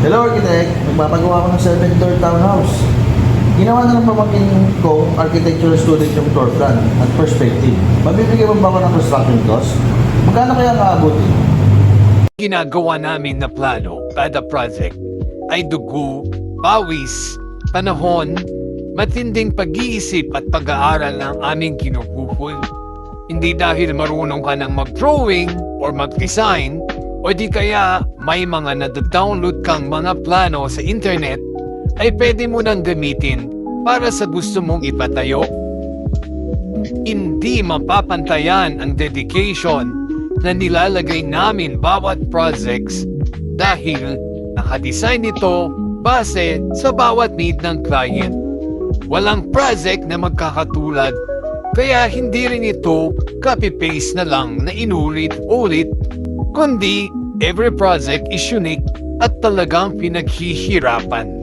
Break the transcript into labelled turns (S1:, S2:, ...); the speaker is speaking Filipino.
S1: Hello, architect. Magpapagawa ko ng 7-door townhouse. Ginawa na ng pamangkin ko, architectural student yung floor plan at perspective. Mabibigyan mo ba ako ng construction cost? Magkano kaya kaabutin?
S2: Ginagawa namin na plano kada project ay dugo, pawis, panahon, matinding pag-iisip at pag-aaral ng aming kinukuhol. Hindi dahil marunong ka ng mag-drawing or mag-design o di kaya may mga nadadownload kang mga plano sa internet ay pwede mo nang gamitin para sa gusto mong ipatayo. Hindi mapapantayan ang dedication na nilalagay namin bawat projects dahil nakadesign ito base sa bawat need ng client. Walang project na magkakatulad kaya hindi rin ito copy-paste na lang na inulit-ulit kundi every project is unique at talagang pinaghihirapan.